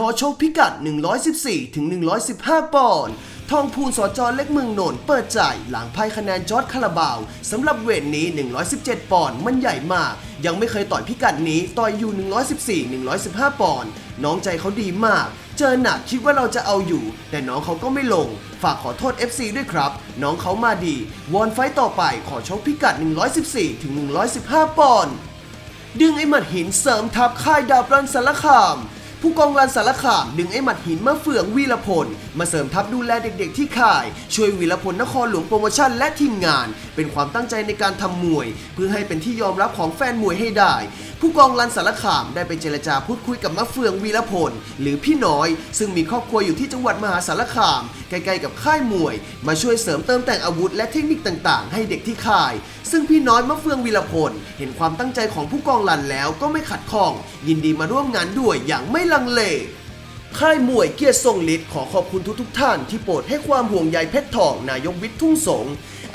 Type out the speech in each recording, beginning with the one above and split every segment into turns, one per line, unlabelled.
ขอโชคพิกัด 114 ถึง 115 ปอนด์ ทองพูนสจอเล็กเมืองนนท์เปิดใจหลังพ่ายคะแนนจอร์ดคาราบาวสำหรับเวทนี้ 117 ปอนด์มันใหญ่มาก ยังไม่เคยต่อยพิกัดนี้ต่อยอยู่ 114 115 ปอนด์ น้องใจเขาดีมาก เจอหนักคิดว่าเราจะเอาอยู่ แต่น้องเขาก็ไม่ลง ฝากขอโทษ FC ด้วยครับ น้องเขามาดี วอนไฟต์ต่อไปขอชกพิกัด 114 ถึง 115 ปอนด์ดึงไอ้หมัดหินเสริมทัพค่ายดาบรันสารคาม ผู้กองรันสารคามดึงไอ้หมัดหินมาเฟืองวีรพล มาเสริมทัพดูแลเด็กๆที่ค่าย ช่วยวีรพลนครหลวงโปรโมชั่นและทีมงาน เป็นความตั้งใจในการทำมวย เพื่อให้เป็นที่ยอมรับของแฟนมวยให้ได้ผู้กองรันสารคามได้ไปเจรจาพูดคุยกับมะเฟืองวีรพล หรือพี่น้อย ซึ่งมีครอบครัวอยู่ที่จังหวัดมหาสารคาม ใกล้ๆกับค่ายมวย มาช่วยเสริมเติมแต่งอาวุธและเทคนิคต่างๆ ให้เด็กที่ค่าย ซึ่งพี่น้อยมะเฟืองวีรพล เห็นความตั้งใจของผู้กองรันแล้วก็ไม่ขัดข้อง ยินดีมาร่วมงานด้วยอย่างไม่ลังเล ค่ายมวยเกียรติทรงฤทธิ์ขอขอบคุณทุกๆท่านที่โปรดให้ความห่วงใยเพชรทองนายกวิทย์ทุ่งสง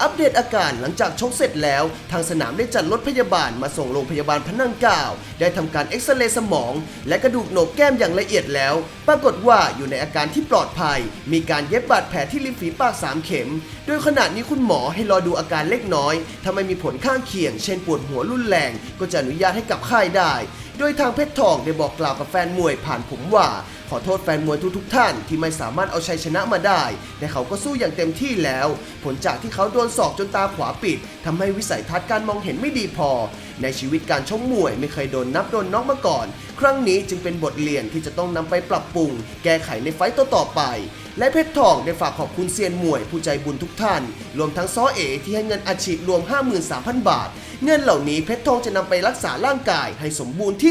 อัปเดตอาการหลังจากชกเสร็จแล้ว ทางสนามได้จัดรถพยาบาลมาส่งโรงพยาบาลพระนั่งเกล้าได้ทำการเอ็กซเรย์สมอง และกระดูกโหนกแก้มอย่างละเอียดแล้ว ปรากฏว่าอยู่ในอาการที่ปลอดภัย มีการเย็บบาดแผลที่ริมฝีปาก 3 เข็ม โดยขณะนี้คุณหมอให้รอดูอาการเล็กน้อยถ้าไม่มีผลข้างเคียง เช่นปวดหัวรุนแรง ก็จะอนุญาตให้กลับค่ายได้ โดยทางเพชรทองได้บอกกล่าวกับแฟนมวยผ่านผมว่า ขอโทษแฟนมวยทุกๆท่านที่ไม่สามารถเอาชัยชนะมาได้ แต่เขาก็สู้อย่างเต็มที่แล้ว ผลจากที่เขาโดนศอกจนตาขวาปิดทำให้วิสัยทัศน์การมองเห็นไม่ดีพอ ในชีวิตการชกมวยไม่เคยโดนนับโดนน็อกมาก่อน ครั้งนี้จึงเป็นบทเรียนที่จะต้องนำไปปรับปรุง แก้ไขในไฟต์ต่อๆไปและเพชรทองได้ฝากขอบคุณเซียนมวยผู้ใจบุญทุกท่าน รวมทั้งซ้อเอที่ให้เงินอาชีพรวม 53,000 บาท เงินเหล่านี้เพชรทองจะนำไปรักษาร่างกายให้สมบูรณ์ที่